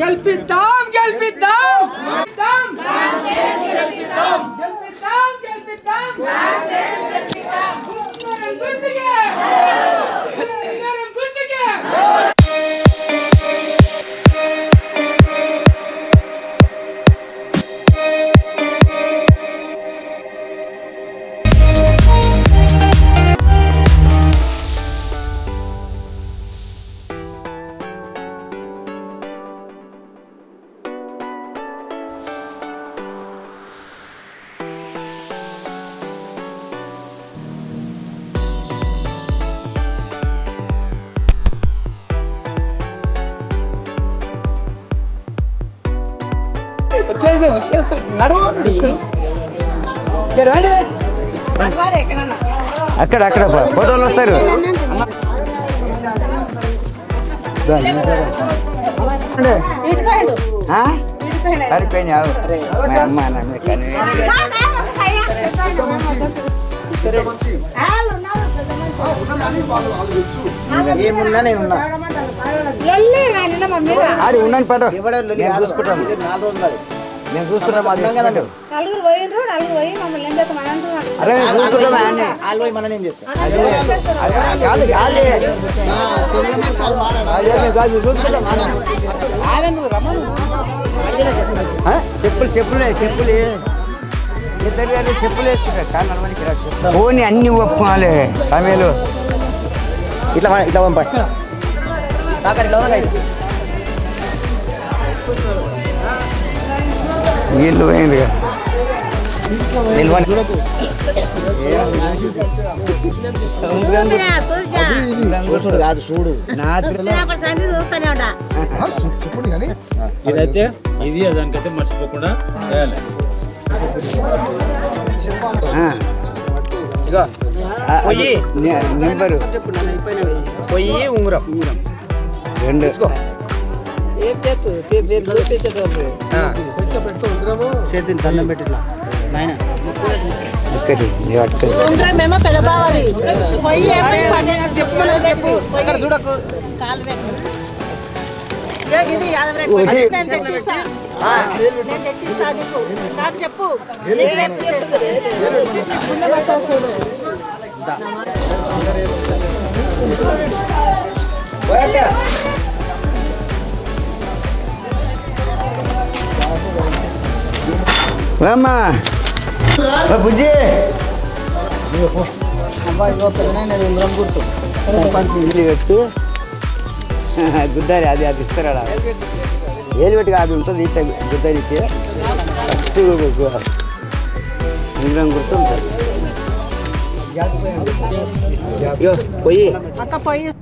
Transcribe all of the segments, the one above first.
గెలిపిద్దాం గెలిపిద్దాం. గెలిపిద్దాం. గెలిపిద్దాం వచ్చేసి వచ్చేసి నడవండి అక్కడ అక్కడ ఫోటోలు వస్తారు? సరిపోయినావు మా అమ్మ నన్ను కానీ ఏమున్నా నేను ఉన్నా. అది ఉన్నాను పట్టు నేను చూసుకుంటాం నేను చూసుకుంటాం అది చూసుకుంటాం. నలుగురు పోయినరు నలుగురు పోయి మమ్మల్ని ఏం చేస్తాం? అని అంటున్నారు అరే అన్నీ వాళ్ళు పోయి మనం ఏం చేస్తాం కాదు మేము? చెప్పులు చెప్పులే చెప్పులు. ఇద్దరు గారు చెప్పులు వేసుకుంటారు. కానీ నడవడానికి. పోనీ అన్ని ఒప్పుకోవాలి సమయంలో ఇట్లా ఇట్లా పంపా కాకర ఇట్లా పంపా. వీళ్ళు పోయింది నిల్వని. చూడు ఇదైతే ఇది దానికైతే మర్చిపోకుండా పొయ్యి. నింబరు పొయ్యి ఉంగరం. రెండు. చేతిని దండం పెట్టి ఇట్లా నాయన. ఒక్కటి నీ అక్కడ. చూడకు. ఇది యాదవ్ రామ్మా. బుజ్జి. ఇల్లు పెట్టి. గుద్దారి అది అది ఇస్తారా ఏలు పెట్టి అది ఉంటుంది ఇట్లా గుద్దారి ఇచ్చి ఫస్ట్ ఇంద్రం గుర్తు ఉంటుంది. పొయ్యి అక్క పోయి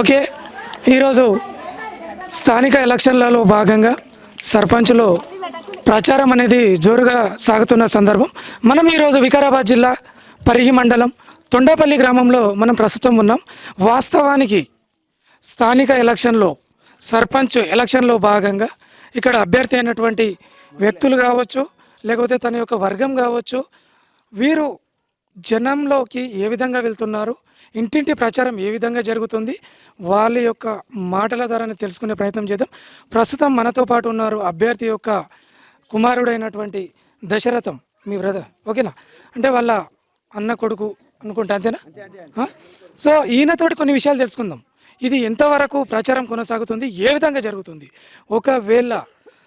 ఓకే ఈరోజు స్థానిక ఎలక్షన్లలో భాగంగా సర్పంచ్లో ప్రచారం అనేది జోరుగా సాగుతున్న సందర్భం. మనం ఈరోజు వికారాబాద్ జిల్లా పరిగి మండలం తొండపల్లి గ్రామంలో మనం ప్రస్తుతం ఉన్నాం. వాస్తవానికి స్థానిక ఎలక్షన్లో సర్పంచ్ ఎలక్షన్లో భాగంగా ఇక్కడ అభ్యర్థి అయినటువంటి వ్యక్తులు కావచ్చు లేకపోతే తన యొక్క వర్గం కావచ్చు వీరు జనంలోకి ఏ విధంగా వెళ్తున్నారు? ఇంటింటి ప్రచారం ఏ విధంగా జరుగుతుంది? వాళ్ళ యొక్క మాటల ద్వారానే తెలుసుకునే ప్రయత్నం చేద్దాం. ప్రస్తుతం మనతో పాటు ఉన్నారు అభ్యర్థి యొక్క కుమారుడైనటువంటి దశరథం మీ బ్రదర్. ఓకేనా? అంటే వాళ్ళ అన్న కొడుకు అనుకుంటా అంతేనా? సో ఈయనతోటి కొన్ని విషయాలు తెలుసుకుందాం. ఇది ఎంతవరకు ప్రచారం కొనసాగుతుంది? ఏ విధంగా జరుగుతుంది? ఒకవేళ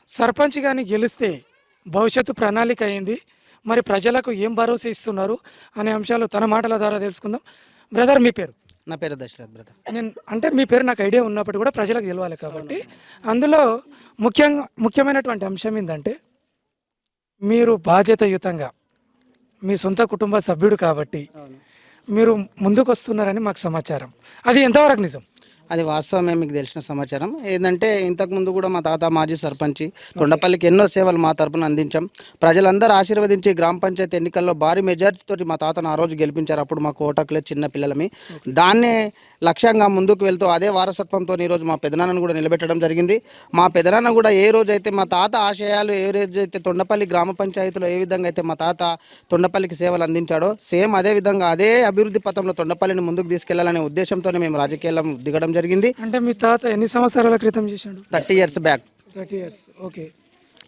సర్పంచ్ కానీ గెలిస్తే భవిష్యత్తు ప్రణాళిక అయింది మరి ప్రజలకు ఏం భరోసా ఇస్తున్నారు అనే అంశాలు తన మాటల ద్వారా తెలుసుకుందాం. బ్రదర్ మీ పేరు? నా పేరు దశరథ్ బ్రదర్. నేను అంటే మీ పేరు నాకు ఐడియా ఉన్నప్పుడు కూడా ప్రజలకు తెలవాలి కాబట్టి. అందులో ముఖ్యంగా ముఖ్యమైనటువంటి అంశం ఏంటంటే మీరు బాధ్యతయుతంగా మీ సొంత కుటుంబ సభ్యుడు కాబట్టి మీరు ముందుకు వస్తున్నారని మాకు సమాచారం. అది ఎంతవరకు నిజం? అది వాస్తవమే మీకు తెలిసిన సమాచారం. ఏంటంటే ఇంతకుముందు కూడా మా తాత మాజీ సర్పంచి తొండపల్లికి ఎన్నో సేవలు మా తరపున అందించాం. ప్రజలందరూ ఆశీర్వదించి గ్రామ పంచాయతీ ఎన్నికల్లో భారీ మెజార్టీతోటి మా తాతను ఆ రోజు గెలిపించారు. అప్పుడు మా కోటకులే చిన్న పిల్లలమి. దాన్నే లక్ష్యంగా ముందుకు వెళ్తూ అదే వారసత్వంతో ఈరోజు మా పెదనాన్నను కూడా నిలబెట్టడం జరిగింది. మా పెదనాన్న కూడా ఏ రోజైతే మా తాత ఆశయాలు ఏ రోజైతే తొండపల్లి గ్రామ పంచాయతీలో ఏ విధంగా అయితే మా తాత తొండపల్లికి సేవలు అందించాడో సేమ్ అదే విధంగా అదే అభివృద్ధి పథంలో తొండపల్లిని ముందుకు తీసుకెళ్ళాలనే ఉద్దేశంతోనే మేము రాజకీయాల్లో దిగడం జరిగింది. అంటే మీ తాత ఎన్ని సంవత్సరాల క్రితం చేశాడు? Thirty years back. Thirty years okay.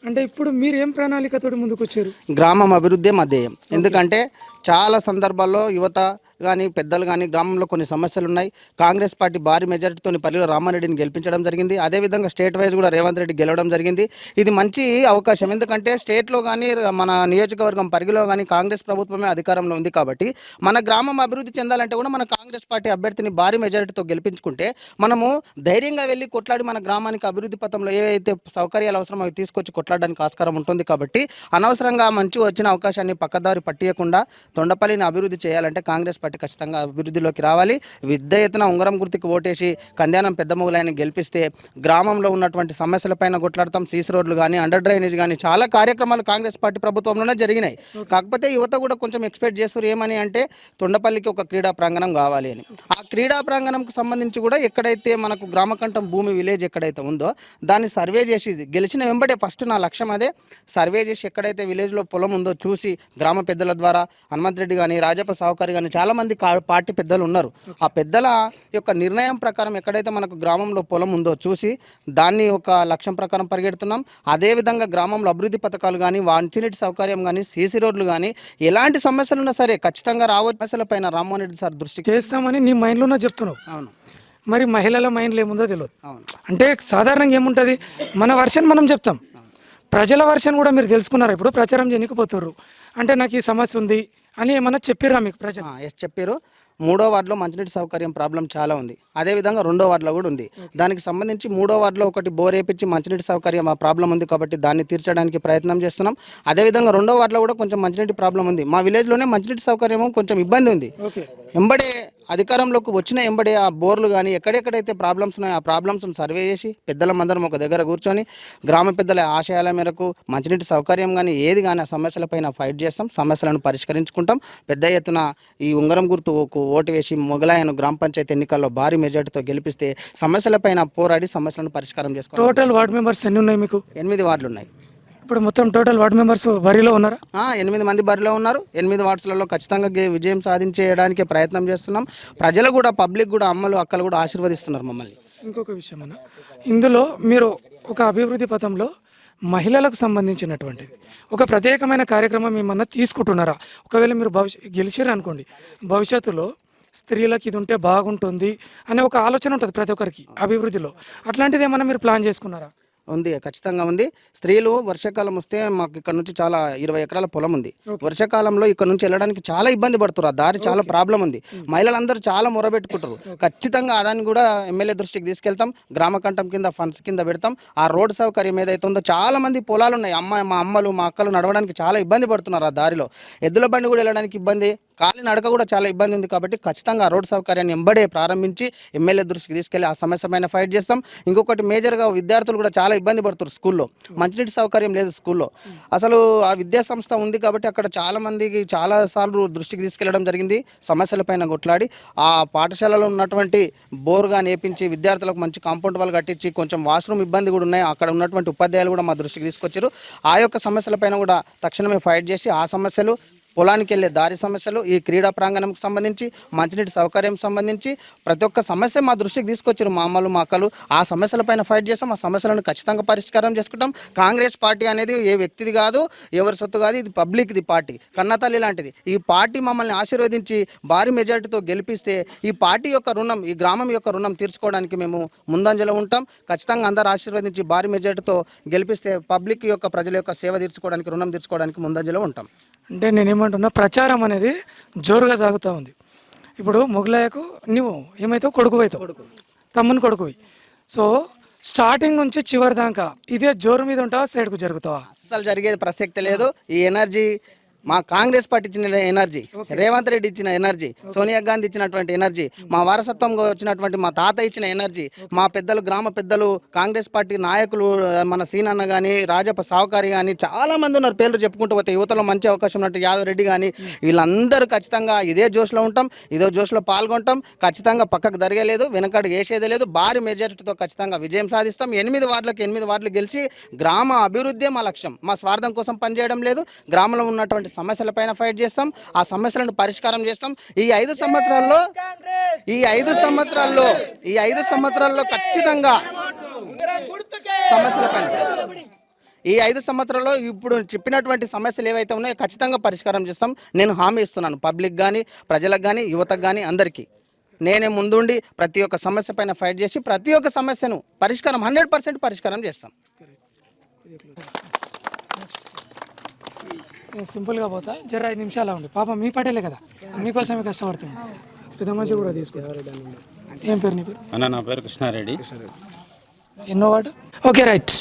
అంటే ఇప్పుడు మీరు ఏం ప్రణాళికతోటి ముందుకు వచ్చారు గ్రామం అభివృద్ధి మా ధ్యేయం. ఎందుకంటే చాలా సందర్భాల్లో యువత కానీ పెద్దలు కానీ గ్రామంలో కొన్ని సమస్యలు ఉన్నాయి కాంగ్రెస్ పార్టీ భారీ మెజారిటీతో పరిలో రామారెడ్డిని గెలిపించడం జరిగింది. అదేవిధంగా స్టేట్ వైజ్ కూడా రేవంత్ రెడ్డి గెలవడం జరిగింది. ఇది మంచి అవకాశం. ఎందుకంటే స్టేట్లో కానీ మన నియోజకవర్గం పరిధిలో కానీ కాంగ్రెస్ ప్రభుత్వమే అధికారంలో ఉంది కాబట్టి మన గ్రామం అభివృద్ధి చెందాలంటే కూడా మన కాంగ్రెస్ పార్టీ అభ్యర్థిని భారీ మెజారిటీతో గెలిపించుకుంటే మనము ధైర్యంగా వెళ్ళి కొట్లాడి మన గ్రామానికి అభివృద్ధి పథంలో ఏవైతే సౌకర్యాలు అవసరం అవి తీసుకొచ్చి కొట్లాడడానికి ఆస్కారం ఉంటుంది కాబట్టి అనవసరంగా మంచి వచ్చిన అవకాశాన్ని పక్కదారి పట్టియకుండా తొండపల్లిని అభివృద్ధి చేయాలంటే కాంగ్రెస్ పార్టీ ఖచ్చితంగా అభివృద్ధిలోకి రావాలి. విద్య ఎత్తున ఉంగరం గుర్తికి ఓటేసి కంద్యానం పెద్ద మొగులైన గెలిపిస్తే గ్రామంలో ఉన్నటువంటి సమస్యలపైన కొట్లాడతాం. సీసీ రోడ్లు కానీ అండర్ డ్రైనేజ్ కానీ చాలా కార్యక్రమాలు కాంగ్రెస్ పార్టీ ప్రభుత్వంలోనే జరిగినాయి. కాకపోతే యువత కూడా కొంచెం ఎక్స్పెక్ట్ చేస్తారు ఏమని అంటే తొండపల్లికి ఒక క్రీడా ప్రాంగణం కావాలి అని. ఆ క్రీడా ప్రాంగణంకు సంబంధించి కూడా ఎక్కడైతే మనకు గ్రామకంఠం భూమి విలేజ్ ఎక్కడైతే ఉందో దాన్ని సర్వే చేసి గెలిచిన వెంబడే ఫస్ట్ నా లక్ష్యం అదే. సర్వే చేసి ఎక్కడైతే విలేజ్లో పొలం ఉందో చూసి గ్రామ పెద్దల ద్వారా హనుమంత్ రెడ్డి కానీ రాజప్ప సావుకారి కానీ చాలామంది కా- పార్టీ పెద్దలు ఉన్నారు. ఆ పెద్దల యొక్క నిర్ణయం ప్రకారం ఎక్కడైతే మనకు గ్రామంలో పొలం ఉందో చూసి దాన్ని ఒక లక్ష్యం ప్రకారం పరిగెడుతున్నాం. అదేవిధంగా గ్రామంలో అభివృద్ధి పథకాలు కానీ వాంటినీటి సౌకర్యం కానీ సీసీ రోడ్లు కానీ ఎలాంటి సమస్యలు ఉన్నా సరే ఖచ్చితంగా రావచ్చు సమస్యలపైన రామ్మోహన్ రెడ్డి సార్ దృష్టికి చేస్తామని నీ మైండ్లోనే చెప్తున్నావు. అవును. మరి మహిళల మైండ్లో ఏముందో తెలియదు అవును. అంటే సాధారణంగా ఏముంటుంది? మన వర్షన్ మనం చెప్తాం. ప్రజల వర్షన్ కూడా మీరు తెలుసుకున్నారు. ఇప్పుడు ప్రచారం చేయకపోతారు అంటే నాకు ఈ సమస్య ఉంది. అని ఏమన్నా చెప్పిర్రా మీకు ప్రజలు? ఎస్ చెప్పారు మూడో వార్డులో మంచినీటి సౌకర్యం ప్రాబ్లం చాలా ఉంది. అదేవిధంగా రెండో వార్డులో కూడా ఉంది. దానికి సంబంధించి మూడో వార్డులో ఒకటి బోర్ వేపించి మంచినీటి సౌకర్యం ఆ ప్రాబ్లం ఉంది కాబట్టి దాన్ని తీర్చడానికి ప్రయత్నం చేస్తున్నాం. అదేవిధంగా రెండో వార్డులో కూడా కొంచెం మంచినీటి ప్రాబ్లం ఉంది. మా విలేజ్లోనే మంచినీటి సౌకర్యం కొంచెం ఇబ్బంది ఉంది. ఎంబడే అధికారంలోకి వచ్చిన ఎంబడే ఆ బోర్లు కానీ ఎక్కడెక్కడైతే ప్రాబ్లమ్స్ ఉన్నాయో ఆ ప్రాబ్లమ్స్ను సర్వే చేసి పెద్దలమందరం ఒక దగ్గర కూర్చొని గ్రామ పెద్దల ఆశయాల మేరకు మంచినీటి సౌకర్యం కానీ ఏది కానీ ఆ సమస్యలపైన ఫైట్ చేస్తాం. సమస్యలను పరిష్కరించుకుంటాం. పెద్ద ఎత్తున ఈ ఉంగరం గుర్తు ఓటు వేసి మొగలాయను గ్రామ పంచాయతీ ఎన్నికల్లో భారీ మెజార్టీతో గెలిపిస్తే సమస్యలపైన పోరాడి సమస్యలను పరిష్కారం చేసుకోవాలి. టోటల్ వార్డ్ మెంబర్స్ ఎన్ని ఉన్నాయి మీకు? ఎనిమిది వార్డులు ఉన్నాయి. ఇప్పుడు మొత్తం టోటల్ వార్డ్ మెంబర్స్ వరిలో ఉన్నారా? ఆ, ఎనిమిది మంది బరిలో ఉన్నారు. ఎనిమిది వార్డ్స్లలో ఖచ్చితంగా గే- విజయం సాధించేయడానికి ప్రయత్నం చేస్తున్నాం. ప్రజలు కూడా పబ్లిక్ కూడా అమ్మలు అక్కలు కూడా ఆశీర్వదిస్తున్నారు మమ్మల్ని. ఇంకొక విషయం అన్న. ఇందులో మీరు ఒక అభివృద్ధి పథంలో మహిళలకు సంబంధించినటువంటిది. ఒక ప్రత్యేకమైన కార్యక్రమం ఏమన్నా తీసుకుంటున్నారా? ఒకవేళ మీరు భవిష్య గెలిచారు అనుకోండి. భవిష్యత్తులో స్త్రీలకు ఇది ఉంటే బాగుంటుంది అనే ఒక ఆలోచన ఉంటుంది ప్రతి ఒక్కరికి అభివృద్ధిలో. అట్లాంటిది ఏమన్నా మీరు ప్లాన్ చేసుకున్నారా? ఉంది ఖచ్చితంగా ఉంది. స్త్రీలు వర్షాకాలం వస్తే మాకు ఇక్కడ నుంచి చాలా ఇరవై ఎకరాల పొలం ఉంది. వర్షాకాలంలో ఇక్కడ నుంచి వెళ్ళడానికి చాలా ఇబ్బంది పడుతున్నారు ఆ దారి చాలా ప్రాబ్లం ఉంది. మహిళలందరూ చాలా మొరబెట్టుకుంటారు. ఖచ్చితంగా దాన్ని కూడా ఎమ్మెల్యే దృష్టికి తీసుకెళ్తాం. గ్రామ కంఠం కింద ఫండ్స్ కింద పెడతాం. ఆ రోడ్ సౌకర్యం ఏదైతే ఉందో చాలా మంది పొలాలు ఉన్నాయి. అమ్మ మా అమ్మలు మా అక్కలు నడవడానికి చాలా ఇబ్బంది పడుతున్నారు ఆ దారిలో. ఎద్దుల బండి కూడా వెళ్ళడానికి ఇబ్బంది. కాలి నడక కూడా చాలా ఇబ్బంది ఉంది కాబట్టి ఖచ్చితంగా రోడ్డు సౌకర్యాన్ని ఎంబడే ప్రారంభించి ఎమ్మెల్యే దృష్టికి తీసుకెళ్ళి ఆ సమస్య పైన ఫైట్ చేస్తాం. ఇంకొకటి మేజర్గా విద్యార్థులు కూడా చాలా ఇబ్బంది పడుతున్నారు స్కూల్లో. మంచినీటి సౌకర్యం లేదు స్కూల్లో. అసలు ఆ విద్యా సంస్థ ఉంది కాబట్టి అక్కడ చాలా మందికి చాలా సార్లు దృష్టికి తీసుకెళ్ళడం జరిగింది. సమస్యలపైన కొట్లాడి ఆ పాఠశాలలో ఉన్నటువంటి బోర్గా నేపించి విద్యార్థులకు మంచి కాంపౌండ్ వాళ్ళు కట్టించి కొంచెం వాష్రూమ్ ఇబ్బంది కూడా ఉన్నాయి. అక్కడ ఉన్నటువంటి ఉపాధ్యాయులు కూడా మా దృష్టికి తీసుకొచ్చారు. ఆ యొక్క సమస్యలపైన కూడా తక్షణమే ఫైట్ చేసి ఆ సమస్యలు పొలానికి వెళ్ళే దారి సమస్యలు ఈ క్రీడా ప్రాంగణంకి సంబంధించి మంచినీటి సౌకర్యం సంబంధించి ప్రతి ఒక్క సమస్య మా దృష్టికి తీసుకొచ్చారు మా అమ్మలు మా అక్కలు. ఆ సమస్యలపైన ఫైట్ చేస్తాం ఆ సమస్యలను ఖచ్చితంగా పరిష్కారం చేసుకుంటాం. కాంగ్రెస్ పార్టీ అనేది ఏ వ్యక్తిది కాదు ఎవరి సొత్తు కాదు ఇది పబ్లిక్ది పార్టీ. కన్నతల్లి లాంటిది. ఈ పార్టీ మమ్మల్ని ఆశీర్వదించి భారీ మెజార్టీతో గెలిపిస్తే ఈ పార్టీ యొక్క రుణం ఈ గ్రామం యొక్క రుణం తీర్చుకోవడానికి మేము ముందంజలో ఉంటాం. ఖచ్చితంగా అందరూ ఆశీర్వదించి భారీ మెజార్టీతో గెలిపిస్తే పబ్లిక్ యొక్క ప్రజల యొక్క సేవ తీర్చుకోవడానికి రుణం తీర్చుకోవడానికి ముందంజలో ఉంటాం. అంటే నేనేమంటున్నా ప్రచారం అనేది జోరుగా సాగుతూ ఉంది. ఇప్పుడు మొగలాయకు నువ్వు ఏమైతావు? కొడుకు అవుతావు తమ్ముని కొడుకువి సో స్టార్టింగ్ నుంచి చివరి దాకా ఇదే జోరు మీద ఉంటావా సైడ్కు జరుగుతావా? అస్సలు జరిగేది ప్రసక్తి లేదు. ఈ ఎనర్జీ మా కాంగ్రెస్ పార్టీ ఇచ్చిన ఎనర్జీ రేవంత్ రెడ్డి ఇచ్చిన ఎనర్జీ సోనియా గాంధీ ఇచ్చినటువంటి ఎనర్జీ మా వారసత్వంగా వచ్చినటువంటి మా తాత ఇచ్చిన ఎనర్జీ మా పెద్దలు గ్రామ పెద్దలు కాంగ్రెస్ పార్టీ నాయకులు మన సీనన్న కానీ రాజప్ప సావుకారి కానీ చాలా మంది ఉన్నారు పేర్లు చెప్పుకుంటూ పోతే యువతలో మంచి అవకాశం ఉన్నట్టు యాదవ్ రెడ్డి కానీ వీళ్ళందరూ ఖచ్చితంగా ఇదే జోష్లో ఉంటాం ఇదే జోష్లో పాల్గొంటాం ఖచ్చితంగా పక్కకు జరగలేదు వెనకడుగు వేసేదే లేదు భారీ మెజారిటీతో ఖచ్చితంగా విజయం సాధిస్తాం ఎనిమిది వార్డులకు ఎనిమిది వార్డులు గెలిచి గ్రామ అభివృద్ధి మా లక్ష్యం మా స్వార్థం కోసం పనిచేయడం లేదు గ్రామంలో ఉన్నటువంటి సమస్యలపైన ఫైట్ చేస్తాం. ఆ సమస్యలను పరిష్కారం చేస్తాం. ఈ ఐదు సంవత్సరాల్లో ఈ ఐదు సంవత్సరాల్లో ఈ ఐదు సంవత్సరాల్లో ఖచ్చితంగా సమస్యలపైన ఈ ఐదు సంవత్సరాల్లో ఇప్పుడు చెప్పినటువంటి సమస్యలు ఏవైతే ఉన్నాయో ఖచ్చితంగా పరిష్కారం చేస్తాం. నేను హామీ ఇస్తున్నాను. పబ్లిక్ కానీ ప్రజలకు కానీ యువతకు కానీ అందరికీ. నేనే ముందుండి ప్రతి ఒక్క సమస్య పైన ఫైట్ చేసి ప్రతి ఒక్క సమస్యను పరిష్కారం హండ్రెడ్ పర్సెంట్ పరిష్కారం చేస్తాం. సింపుల్గా పోతా. జర ఐదు నిమిషాలు ఉండి. పాప మీ పటేలే కదా. మీకోసమే కష్టపడుతుంది పెద్ద మనిషి కూడా తీసుకుంటారు ఏం పేరు నీ పేరు? అన్న నా పేరు కృష్ణారెడ్డి. ఎన్నో వార్డు? Okay right.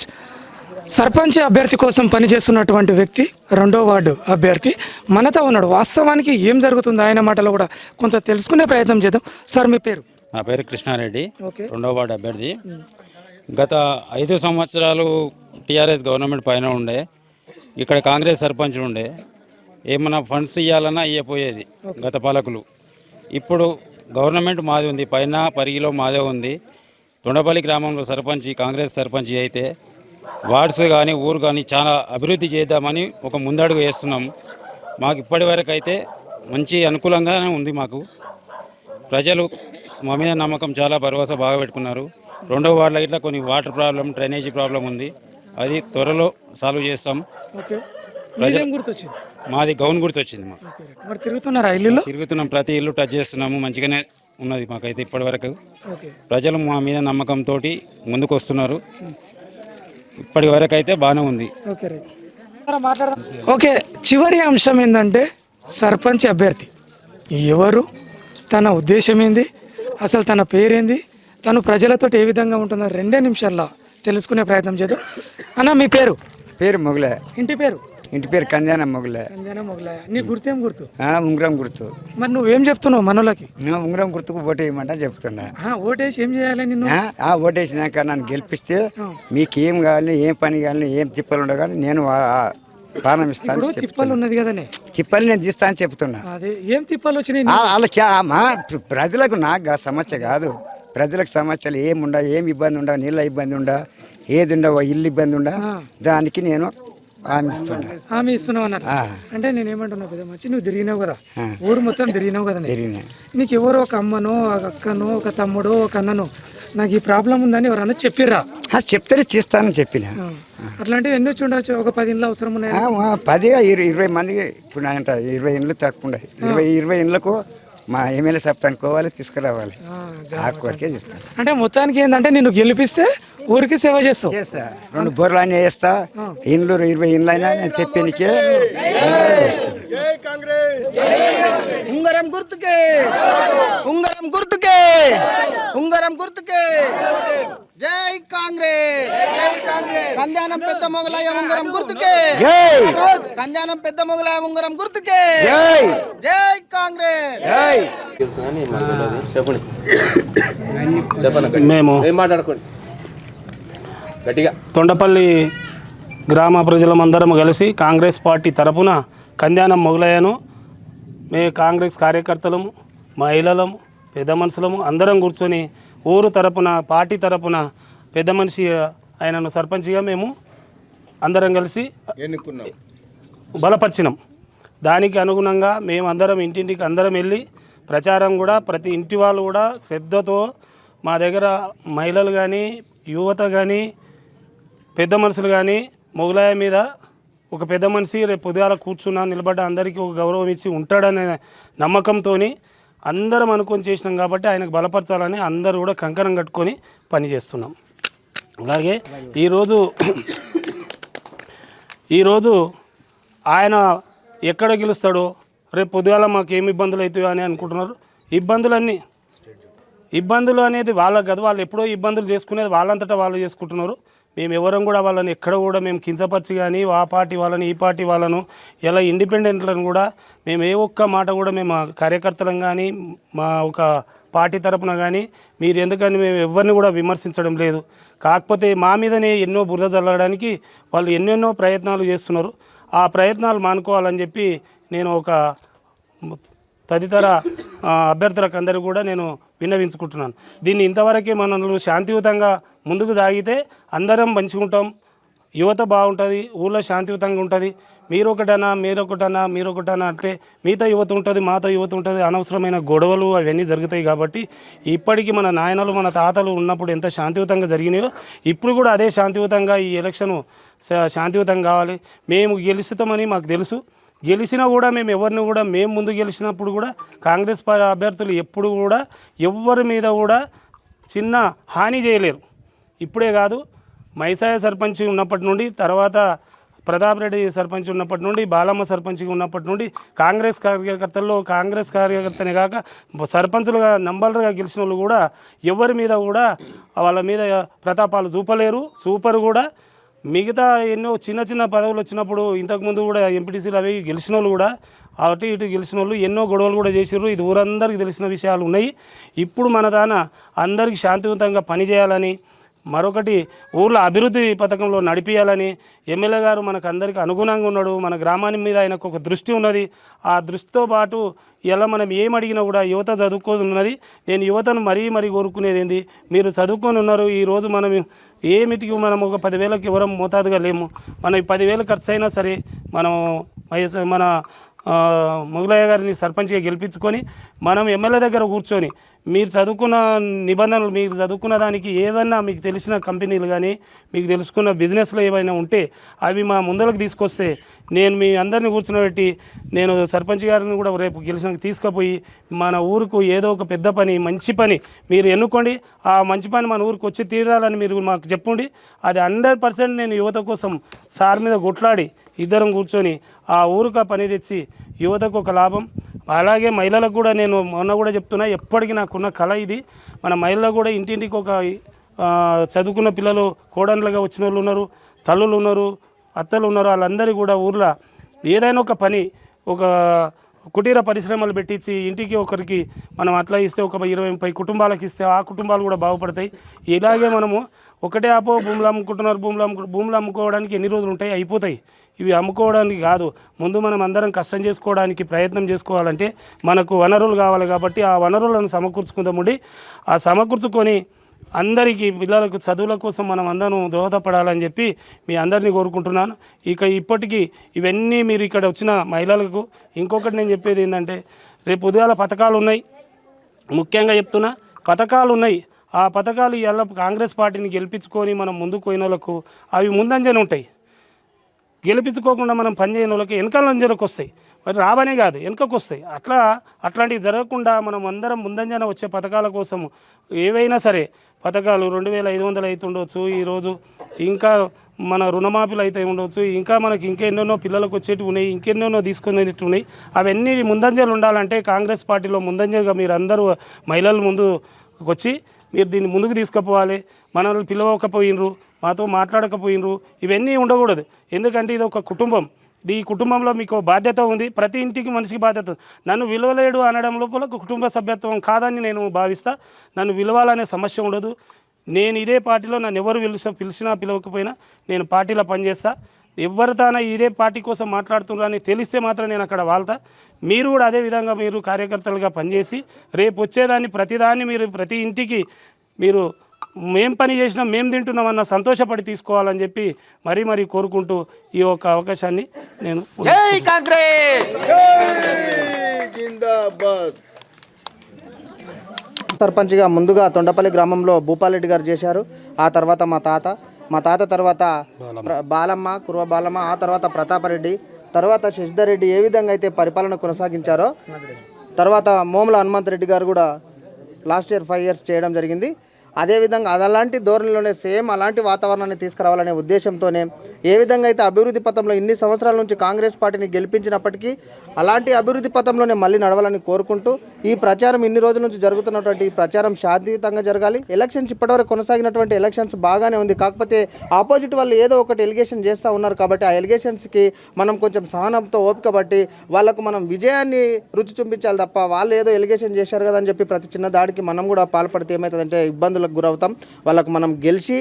సర్పంచ్ అభ్యర్థి కోసం పనిచేస్తున్నటువంటి వ్యక్తి రెండో వార్డు అభ్యర్థి. మనతో ఉన్నాడు. వాస్తవానికి ఏం జరుగుతుంది? ఆయన మాటలో కూడా కొంత తెలుసుకునే ప్రయత్నం చేద్దాం. సార్ మీ పేరు? నా పేరు కృష్ణారెడ్డి. ఓకే. రెండవ వార్డు అభ్యర్థి. గత ఐదు సంవత్సరాలు టీఆర్ఎస్ గవర్నమెంట్ పైన ఉండే. ఇక్కడ కాంగ్రెస్ సర్పంచ్ ఉండే ఏమన్నా ఫండ్స్ ఇవ్వాలన్నా ఇవ్వపోయేది గత పాలకులు. ఇప్పుడు గవర్నమెంట్ మాది ఉంది పైన పరిగిలో మాదే ఉంది. తొండపల్లి గ్రామంలో సర్పంచ్ కాంగ్రెస్ సర్పంచ్ అయితే వార్డ్స్ కానీ ఊరు కానీ చాలా అభివృద్ధి చేద్దామని ఒక ముందడుగు వేస్తున్నాం. మాకు ఇప్పటి వరకు అయితే మంచి అనుకూలంగానే ఉంది మాకు. ప్రజలు మా మీద నమ్మకం చాలా భరోసా బాగా పెట్టుకున్నారు. రెండో వార్డులో ఇట్లా కొన్ని వాటర్ ప్రాబ్లం డ్రైనేజీ ప్రాబ్లం ఉంది. అది త్వరలో సాల్వ్ చేస్తాం. ఓకే. గుర్తొచ్చింది? మాది గౌన్ గుర్తు వచ్చింది మాకు. మరి తిరుగుతున్నారా ఇల్లులో? తిరుగుతున్నాం. ప్రతి ఇల్లు టచ్ చేస్తున్నాము. మంచిగానే ఉన్నది మాకైతే ఇప్పటి వరకు ఓకే. ప్రజలు మా మీద నమ్మకంతో ముందుకు వస్తున్నారు ఇప్పటి వరకు అయితే బాగానే ఉంది. ఓకే చివరి అంశం ఏంటంటే సర్పంచ్ అభ్యర్థి. ఎవరు? తన ఉద్దేశం ఏంది? అసలు తన పేరేంది? తను ప్రజలతో ఏ విధంగా ఉంటుందో రెండే నిమిషాల్లో తెలుసుకునే ప్రయత్నం చేద్దాం. అన్న మీ పేరు? పేరు మొగలే. ఇంటి పేరు? ఇంటి పేరు కంజాన మొగలే. అందేనా మొగలయ్య నీ గుర్తేం గుర్తు? ఉంగరం గుర్తు. మరి నువ్వేం చెప్తున్నావు మనోళ్ళకి? ఉంగరం గుర్తుకు ఓటు వేయమంటా చెప్తున్నా. ఓటేసి ఏం చేయాలి నిన్ను? ఓటేసినాక నన్ను గెలిపిస్తే మీకు ఏం కావాలి ఏం పని కావాలి ఏం తిప్పలు ఉండగాలి నేను ప్రాణం ఇస్తాను తిప్పలు ఉన్నది కదనే? తిప్పలు నేను తీస్తా అని చెప్తున్నా. ఏం తిప్పలు వచ్చినాయి ప్రజలకు నాకు సమస్య కాదు. ప్రజలకు సమస్యలు ఏమి ఉండ ఏం ఇబ్బంది ఉండ నీళ్ళ ఇబ్బంది ఉండ ఏది ఉండవు ఇల్లు ఇబ్బంది ఉండ దానికి నేను హామీ ఇస్తున్నా హామీ ఇస్తున్నావు అన్నారు అంటే నేను ఏమంటున్నావు పెద్ద మంచి నువ్వు తిరిగినావు కదా. ఊరు మొత్తం తిరిగినావు కదా తిరిగినా. నీకు ఎవరో ఒక అమ్మనో ఒక అక్కనో ఒక తమ్ముడో ఒక అన్ననో నాకు ఈ ప్రాబ్లం ఉందని ఎవరన్నా చెప్పిర్రా? ఆ, చెప్తే చేస్తానని చెప్పిన. అట్లాంటివి ఎన్ని వచ్చి ఉండొచ్చు? ఒక పది ఇంట్లో అవసరం ఉన్నాయి? పది ఇరవై ఇరవై మందికి ఇప్పుడు ఇరవై ఇండ్లు తక్కువ ఉన్నాయి. ఇరవై ఇరవై ఇండ్లకు మా ఎమ్మెల్యే సభ అనుకోవాలి తీసుకురావాలి. ఆ కొరకే చేస్తాను అంటే మొత్తానికి ఏంటంటే నిన్ను గెలిపిస్తే ఊరికి సేవ చేస్తావు. చేస్తా. రెండు బొర్రలు అయినా వేస్తా. ఇండ్లు ఇరవై ఇండ్లు అయినా నేను తెప్పినికే ఉంగరం గుర్తుకే! ఉంగరం గుర్తుకే! ఉంగరం గుర్తుకే! జై కాంగ్రెస్. జై కాంగ్రెస్. కంధ్యానం పెద్ద మొగలాయ ఉంగరం గుర్తుకే. జై. కంధ్యానం పెద్ద మొగలాయ ఉంగరం గుర్తుకే. జై. జై కాంగ్రెస్. జై. మేము తొండపల్లి గ్రామ ప్రజలమందరం కలిసి కాంగ్రెస్ పార్టీ తరపున కంద్యానం మొగలయ్యను. మే కాంగ్రెస్ కార్యకర్తలము మహిళలము పెద్ద మనుషులము అందరం కూర్చొని ఊరు తరపున పార్టీ తరపున పెద్ద మనిషి ఆయనను సర్పంచ్గా మేము అందరం కలిసి బలపరిచినాం. దానికి అనుగుణంగా మేము అందరం ఇంటింటికి అందరం వెళ్ళి ప్రచారం కూడా ప్రతి ఇంటి వాళ్ళు కూడా శ్రద్ధతో మా దగ్గర మహిళలు కానీ యువత కానీ పెద్ద మనుషులు కానీ మొగలాయ మీద ఒక పెద్ద మనిషి రేపు పొద్దుగాల కూర్చున్నా నిలబడ్డ అందరికీ ఒక గౌరవం ఇచ్చి ఉంటాడనే నమ్మకంతో అందరం అనుకొని చేసినాం కాబట్టి ఆయనకు బలపరచాలని అందరూ కూడా కంకణం కట్టుకొని పని చేస్తున్నాం. అలాగే ఈరోజు ఈరోజు ఆయన ఎక్కడ గెలుస్తాడో రేపు పొద్దుగాల మాకు ఏమి ఇబ్బందులు అవుతాయో అని అనుకుంటున్నారు. ఇబ్బందులన్నీ ఇబ్బందులు అనేది వాళ్ళకి కదా వాళ్ళు ఎప్పుడో ఇబ్బందులు చేసుకునేది వాళ్ళంతటా వాళ్ళు చేసుకుంటున్నారు. మేము ఎవరం కూడా వాళ్ళని ఎక్కడ కూడా మేము కించపరిచి కానీ ఆ పార్టీ వాళ్ళని ఈ పార్టీ వాళ్ళను ఇలా ఇండిపెండెంట్లను కూడా మేము ఏ ఒక్క మాట కూడా మేము కార్యకర్తలను కానీ మా ఒక పార్టీ తరపున కానీ మీరు ఎందుకని మేము ఎవరిని కూడా విమర్శించడం లేదు. కాకపోతే మా మీదనే ఎన్నో బురద చల్లడానికి వాళ్ళు ఎన్నెన్నో ప్రయత్నాలు చేస్తున్నారు. ఆ ప్రయత్నాలు మానుకోవాలని చెప్పి నేను ఒక తదితర అభ్యర్థులకు అందరూ కూడా నేను విన్నవించుకుంటున్నాను. దీన్ని ఇంతవరకే మనల్ని శాంతియుతంగా ముందుకు సాగితే అందరం మంచిగా ఉంటాం. యువత బాగుంటుంది ఊళ్ళో శాంతియుతంగా ఉంటుంది. మీరు ఒకటనా మీరు ఒకటనా మీరు ఒకటనా అంటే మీతో యువత ఉంటుంది మాతో యువత ఉంటుంది అనవసరమైన గొడవలు అవన్నీ జరుగుతాయి కాబట్టి ఇప్పటికీ మన నాయనలు మన తాతలు ఉన్నప్పుడు ఎంత శాంతియుతంగా జరిగినాయో ఇప్పుడు కూడా అదే శాంతియుతంగా ఈ ఎలక్షన్ శాంతియుతంగా కావాలి. మేము గెలుస్తామని మాకు తెలుసు. గెలిచినా కూడా మేము ఎవరిని కూడా మేము ముందు గెలిచినప్పుడు కూడా కాంగ్రెస్ అభ్యర్థులు ఎప్పుడు కూడా ఎవరి మీద కూడా చిన్న హాని చేయలేరు. ఇప్పుడే కాదు మైసాయ సర్పంచ్ ఉన్నప్పటి నుండి తర్వాత ప్రతాప్ రెడ్డి సర్పంచ్ ఉన్నప్పటి నుండి బాలమ్మ సర్పంచ్గా ఉన్నప్పటి నుండి కాంగ్రెస్ కార్యకర్తల్లో కాంగ్రెస్ కార్యకర్తనే కాక సర్పంచులుగా నంబర్గా గెలిచిన వాళ్ళు కూడా ఎవరి మీద కూడా వాళ్ళ మీద ప్రతాపాలు చూపలేరు. చూపరు కూడా. మిగతా ఎన్నో చిన్న చిన్న పదవులు వచ్చినప్పుడు ఇంతకుముందు కూడా ఎంపీటీసీలు అవి గెలిచిన వాళ్ళు కూడా అటు ఇటు గెలిచిన వాళ్ళు ఎన్నో గొడవలు కూడా చేసారు ఇది ఊరందరికీ తెలిసిన విషయాలు ఉన్నాయి. ఇప్పుడు మన దాన అందరికీ శాంతియుతంగా పనిచేయాలని మరొకటి ఊర్లో అభివృద్ధి పథకంలో నడిపించాలని ఎమ్మెల్యే గారు మనకు అందరికీ అనుగుణంగా ఉన్నాడు. మన గ్రామాన్ని మీద ఆయనకు ఒక దృష్టి ఉన్నది. ఆ దృష్టితో పాటు ఇలా మనం ఏం అడిగినా కూడా యువత చదువుకొని ఉన్నది. నేను యువతను మరీ మరీ కోరుకునేది ఏంది? మీరు చదువుకొని ఉన్నారు. ఈరోజు మనం ఏమిటికి మనం ఒక పదివేలకు ఎవరం మోతాదుగా లేము. మన పదివేలు ఖర్చు అయినా సరే మనం వయసు మన ముగలయ్య మొగలయ్య గారిని సర్పంచ్గా గెలిపించుకొని మనం ఎమ్మెల్యే దగ్గర కూర్చొని మీరు చదువుకున్న నిబంధనలు మీరు చదువుకున్న దానికి ఏదైనా మీకు తెలిసిన కంపెనీలు కానీ మీకు తెలుసుకున్న బిజినెస్లు ఏవైనా ఉంటే అవి మా ముందరకు తీసుకొస్తే నేను మీ అందరిని కూర్చున్నబెట్టి నేను సర్పంచ్ గారిని కూడా రేపు గెలిచిన తీసుకుపోయి మన ఊరుకు ఏదో ఒక పెద్ద పని మంచి పని మీరు ఎన్నుకోండి. ఆ మంచి పని మన ఊరికి వచ్చి తీరాలని మీరు మాకు చెప్పండి. అది హండ్రెడ్ పర్సెంట్ నేను యువత కోసం సార్ మీద కొట్లాడి ఇద్దరం కూర్చొని ఆ ఊరుకు ఆ పని తెచ్చి యువతకు ఒక లాభం. అలాగే మహిళలకు కూడా నేను మొన్న కూడా చెప్తున్నా ఎప్పటికీ నాకున్న కళ ఇది. మన మహిళలు కూడా ఇంటింటికి ఒక చదువుకున్న పిల్లలు కోడన్లుగా వచ్చిన వాళ్ళు ఉన్నారు తల్లులు ఉన్నారు అత్తలు ఉన్నారు వాళ్ళందరూ కూడా ఊర్లో ఏదైనా ఒక పని ఒక కుటీర పరిశ్రమలు పెట్టించి ఇంటికి ఒకరికి మనం అట్లా ఇస్తే ఒక ఇరవై ముప్పై కుటుంబాలకు ఇస్తే ఆ కుటుంబాలు కూడా బాగుపడతాయి. ఇలాగే మనము ఒకటే ఆపో భూములు అమ్ముకుంటున్నారు భూములు అమ్ముకు భూములు అమ్ముకోవడానికి ఎన్ని రోజులు ఉంటాయి? అయిపోతాయి. ఇవి అమ్ముకోవడానికి కాదు. ముందు మనం అందరం కష్టం చేసుకోవడానికి ప్రయత్నం చేసుకోవాలంటే మనకు వనరులు కావాలి కాబట్టి ఆ వనరులను సమకూర్చుకుందామండి ఆ సమకూర్చుకొని అందరికీ పిల్లలకు చదువుల కోసం మనం అందరం దోహదపడాలని చెప్పి మీ అందరినీ కోరుకుంటున్నాను. ఇక ఇప్పటికీ ఇవన్నీ మీరు ఇక్కడ వచ్చిన మహిళలకు ఇంకొకటి నేను చెప్పేది ఏంటంటే రేపు ఉదయాల పథకాలు ఉన్నాయి. ముఖ్యంగా చెప్తున్నా పథకాలు ఉన్నాయి. ఆ పథకాలు ఇవాళ కాంగ్రెస్ పార్టీని గెలిపించుకొని మనం ముందుకు పోయిన వాళ్ళకు అవి ముందంజనే ఉంటాయి. గెలిపించుకోకుండా మనం పనిచేయని వాళ్ళకి వెనకాల నుంచలకు వస్తాయి. మరి రావనే కాదు వెనుకకు వస్తాయి. అట్లా అట్లాంటివి జరగకుండా మనం అందరం ముందంజన వచ్చే పథకాల కోసం ఏవైనా సరే పథకాలు రెండు వేల ఐదు వందలు అయితే ఉండవచ్చు ఈరోజు ఇంకా మన రుణమాఫీలు అయితే ఉండవచ్చు ఇంకా మనకి ఇంకెన్నెన్నో పిల్లలకు వచ్చేటివి ఉన్నాయి ఇంకెన్నెన్నో తీసుకునేటివి ఉన్నాయి. అవన్నీ ముందంజలు ఉండాలంటే కాంగ్రెస్ పార్టీలో ముందంజలుగా మీరు అందరూ మహిళలు ముందు వచ్చి మీరు దీన్ని ముందుకు తీసుకుపోవాలి. మనల్ని పిలవకపోయినరు. మాతో మాట్లాడకపోయినరు. ఇవన్నీ ఉండకూడదు. ఎందుకంటే ఇది ఒక కుటుంబం. ఇది ఈ కుటుంబంలో మీకు బాధ్యత ఉంది. ప్రతి ఇంటికి మనిషికి బాధ్యత. నన్ను విలువలేడు అనడం లోపల ఒక కుటుంబ సభ్యత్వం కాదని నేను భావిస్తా. నన్ను విలువాలనే సమస్య ఉండదు. నేను ఇదే పార్టీలో నన్ను ఎవరు పిలిచ పిలిచినా పిలవకపోయినా నేను పార్టీలో పనిచేస్తా. ఎవరితోనా ఇదే పార్టీ కోసం మాట్లాడుతున్నారని తెలిస్తే మాత్రం నేను అక్కడ వాళ్తా. మీరు కూడా అదే విధంగా మీరు కార్యకర్తలుగా పనిచేసి రేపు వచ్చేదాన్ని ప్రతిదాన్ని మీరు ప్రతి ఇంటికి మీరు మేం పని చేసినా మేము తింటున్నామన్న సంతోషపడి తీసుకోవాలని చెప్పి మరీ మరీ కోరుకుంటూ ఈ యొక్క అవకాశాన్ని నేను సర్పంచ్గా ముందుగా తొండపల్లి గ్రామంలో భూపాలరెడ్డి గారు చేశారు. ఆ తర్వాత మా తాత మా తాత తర్వాత బాలమ్మ. కుర్వ బాలమ్మ ఆ తర్వాత ప్రతాపరెడ్డి తర్వాత శశిధర్ రెడ్డి ఏ విధంగా అయితే పరిపాలన కొనసాగించారో తర్వాత మోముల హనుమంత్ రెడ్డి గారు కూడా లాస్ట్ ఇయర్ ఫైవ్ ఇయర్స్ చేయడం జరిగింది. అదేవిధంగా అది అలాంటి ధోరణిలోనే సేమ్ అలాంటి వాతావరణాన్ని తీసుకురావాలనే ఉద్దేశంతోనే ఏ విధంగా అయితే అభివృద్ధి పథంలో ఇన్ని సంవత్సరాల నుంచి కాంగ్రెస్ పార్టీని గెలిపించినప్పటికీ అలాంటి అభివృద్ధి పథంలోనే మళ్ళీ నడవాలని కోరుకుంటూ ఈ ప్రచారం ఇన్ని రోజుల నుంచి జరుగుతున్నటువంటి ఈ ప్రచారం శాంతియుతంగా జరగాలి. ఎలక్షన్స్ ఇప్పటివరకు కొనసాగినటువంటి ఎలక్షన్స్ బాగానే ఉంది. కాకపోతే ఆపోజిట్ వాళ్ళు ఏదో ఒకటి ఎలిగేషన్ చేస్తూ ఉన్నారు కాబట్టి ఆ ఎలిగేషన్స్కి మనం కొంచెం సహనంతో ఓపిక బట్టి వాళ్ళకు మనం విజయాన్ని రుచి చూపించాలి తప్ప వాళ్ళు ఏదో ఎలిగేషన్ చేశారు కదా అని చెప్పి ప్రతి చిన్న దాడికి మనం కూడా పాల్పడితే ఏమవుతుందంటే ఇబ్బందులకు గురవుతాం వాళ్ళకు మనం గెలిచి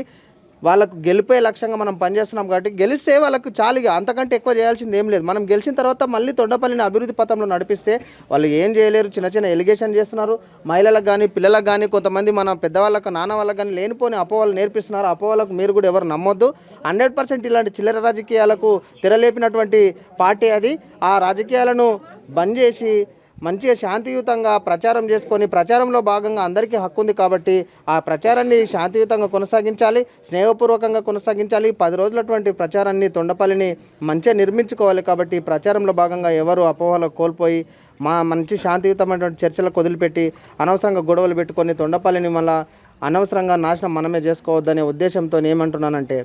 వాళ్ళకు గెలిపే లక్ష్యంగా మనం పనిచేస్తున్నాం కాబట్టి గెలిస్తే వాళ్ళకు చాలుగా అంతకంటే ఎక్కువ చేయాల్సింది ఏం లేదు. మనం గెలిచిన తర్వాత మళ్ళీ తొండపల్లిని అభివృద్ధి పథంలో నడిపిస్తే వాళ్ళు ఏం చేయలేరు చిన్న చిన్న ఎలిగేషన్ చేస్తున్నారు. మహిళలకు కానీ పిల్లలకు కానీ కొంతమంది మన పెద్దవాళ్ళకు నాన్న వాళ్ళకి కానీ లేనిపోని అపోవాళ్ళు నేర్పిస్తున్నారు. అపోవాళ్ళకు మీరు కూడా ఎవరు నమ్మొద్దు. హండ్రెడ్ పర్సెంట్ ఇలాంటి చిల్లర రాజకీయాలకు తెరలేపినటువంటి పార్టీ అది. ఆ రాజకీయాలను బంద్ చేసి మంచిగా శాంతియుతంగా ప్రచారం చేసుకొని ప్రచారంలో భాగంగా అందరికీ హక్కు ఉంది కాబట్టి ఆ ప్రచారాన్ని శాంతియుతంగా కొనసాగించాలి స్నేహపూర్వకంగా కొనసాగించాలి. పది రోజులటువంటి ప్రచారాన్ని తొండపల్లిని మంచిగా నిర్మించుకోవాలి కాబట్టి ప్రచారంలో భాగంగా ఎవరు అపోహలు కోల్పోయి మా మంచి శాంతియుతమైనటువంటి చర్చలకు వదిలిపెట్టి అనవసరంగా గొడవలు పెట్టుకొని తొండపల్లిని మళ్ళీ అనవసరంగా నాశనం మనమే చేసుకోవద్దనే ఉద్దేశంతో ఏమంటున్నానంటే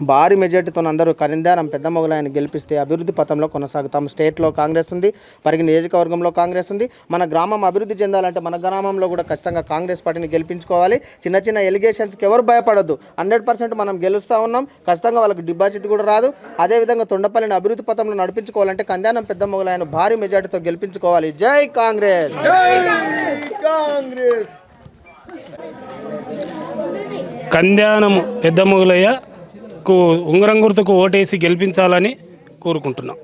భారీ మెజార్టీతో అందరూ కరిందారం పెద్ద మొగలాయని గెలిపిస్తే అభివృద్ధి పథంలో కొనసాగుతాం. స్టేట్లో కాంగ్రెస్ ఉంది పరిగి నియోజకవర్గంలో కాంగ్రెస్ ఉంది. మన గ్రామం అభివృద్ధి చెందాలంటే మన గ్రామంలో కూడా ఖచ్చితంగా కాంగ్రెస్ పార్టీని గెలిపించుకోవాలి. చిన్న చిన్న ఎలిగేషన్స్కి ఎవరు భయపడొద్దు. హండ్రెడ్ పర్సెంట్ మనం గెలుస్తూ ఉన్నాం. ఖచ్చితంగా వాళ్ళకి డిపాజిట్ కూడా రాదు. అదేవిధంగా తొండపల్లిని అభివృద్ధి పథంలో నడిపించుకోవాలంటే కందానం పెద్ద మొగలాయన భారీ మెజార్టీతో గెలిపించుకోవాలి. జై కాంగ్రెస్! కంధ్యానము పెద్ద మొగలయ్యకు ఉంగరం గుర్తుకు ఓటేసి గెలిపించాలని కోరుకుంటున్నాం.